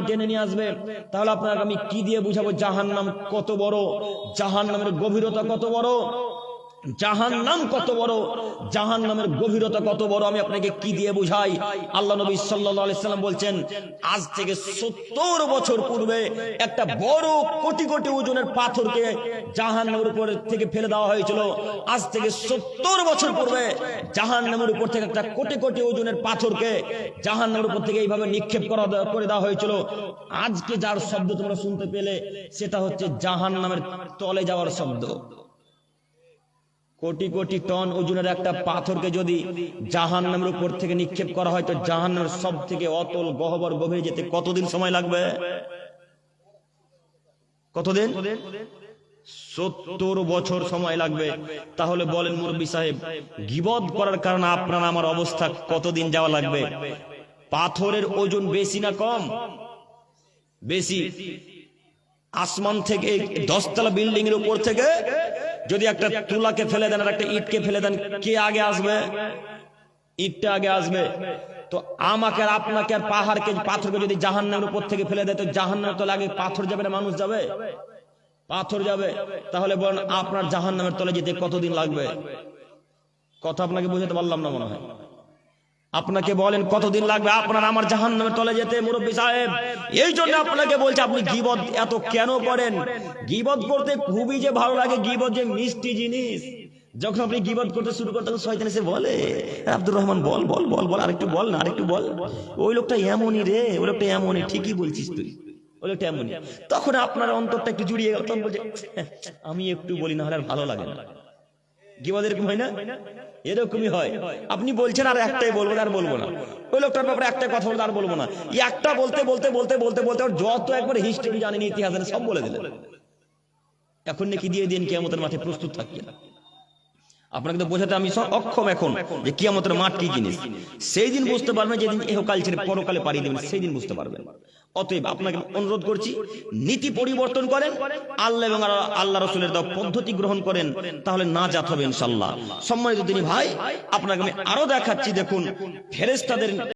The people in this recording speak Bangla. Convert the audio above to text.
টেনে নিয়ে আসবে। তাহলে আপনাকে আমি কি দিয়ে বুঝাবো? জাহান নাম কত বড়? জাহান নামের গভীরতা কত বড়? জাহান নাম কত বড়? জাহান নামের গভীরতা কত বড়? আমি আপনাকে কি দিয়ে বুঝাই? আল্লাহ নবী সাল্লাম বলছেন, আজ থেকে সত্তর বছর পূর্বে একটা বড় কোটি কোটি ওজনের পাথরকে জাহান নামের উপর থেকে ফেলে দেওয়া হয়েছিল। আজ থেকে সত্তর বছর পূর্বে জাহান নামের উপর থেকে একটা কোটি কোটি ওজনের পাথরকে জাহান নামের উপর থেকে এইভাবে নিক্ষেপ করা করে দেওয়া হয়েছিল। আজকে যার শব্দ তোমরা শুনতে পেলে, সেটা হচ্ছে জাহান নামের তলে যাওয়ার শব্দ। কোটি কোটি টন ওজনের একটা পাথরকে যদি জাহান নামের উপর থেকে নিক্ষেপ করা হয়, তো জাহান নামের সব থেকে অতল গহবর গভীরে যেতে কতদিন সময় লাগবে? কতদিন? সত্তর বছর সময় লাগবে। তাহলে বলেন মুরব্বী সাহেব, গিবদ করার কারণে আপনার আমার অবস্থা কতদিন যাওয়া লাগবে? পাথরের ওজন বেশি না কম? বেশি। আসমান থেকে দশতলা বিল্ডিং এর উপর থেকে যদি একটা তুলাকে ফেলে দেন আর একটা ইটকে ফেলে দেন, কে আগে আসবে? ইটটা আগে আসবে। তো আমাকে আর আপনাকে আর পাহাড়কে, পাথরকে যদি জাহান্নামের উপর থেকে ফেলে দেয়, তো জাহান্নামের তলে আগে পাথর যাবে না, মানুষ যাবে? পাথর যাবে। তাহলে বলেন আপনার জাহান্নামের তলে যেতে কতদিন লাগবে? কথা আপনাকে বুঝাতে পারলাম না মনে হয়। আপনাকে বলেন কতদিন লাগবে? আপনার আমার জাহান নামে তলে যেতে মুরব্বী সাহেব। এই জন্য আপনাকে বলছে আপনি গিবদ এত কেন করেন? গিবদ করতে খুবই যে ভালো লাগে গিবদ যে মিষ্টি জিনিস। যখন আপনি গিবদ করতে শুরু করতে তখন শয়তান এসে বলে আব্দুর রহমান বল বল বল বল আরেকটু বল না আরেকটু বল। ওই লোকটা এমনই রে ওই লোকটা এমনই ঠিকই বলছিস তুই। ওই লোকটা এমনই। তখন আপনার অন্তরটা একটু জুড়িয়ে গেল তখন বলছে "হ্যাঁ, আমি একটু বলি না হলে আর ভালো লাগে না। এরকমই হয়। আপনি বলছেন আর একটাই বলব আর বলব না। ওই লোকটার ব্যাপারে একটা কথা বলতে আর বলব না। একটা বলতে বলতে বলতে বলতে বলতে ওর যত একবার হিস্ট্রি জানেন ইতিহাস সব বলে দিলেন। এখন নাকি দিয়ে দিন কেমতের মাঠে প্রস্তুত থাকি আপনাকে তো বোঝাতে আমি অক্ষম এখন যে কিয়ামতের মাঠ কি জিনিস। সেই দিন বুঝতে পারবেন যেদিন এহকাল ছেড়ে পরকালে পাড়িয়ে দেবেন, সেই দিন বুঝতে পারবেন। অতএব আপনাকে অনুরোধ করছি, নীতি পরিবর্তন করেন, আল্লাহ এবং আল্লাহ রসুলের দাও পদ্ধতি গ্রহণ করেন, তাহলে না জাত হবে ইনশাল্লাহ সম্মানিত তিনি ভাই, আপনাকে আমি আরও দেখাচ্ছি, দেখুন ফেরেস্তাদের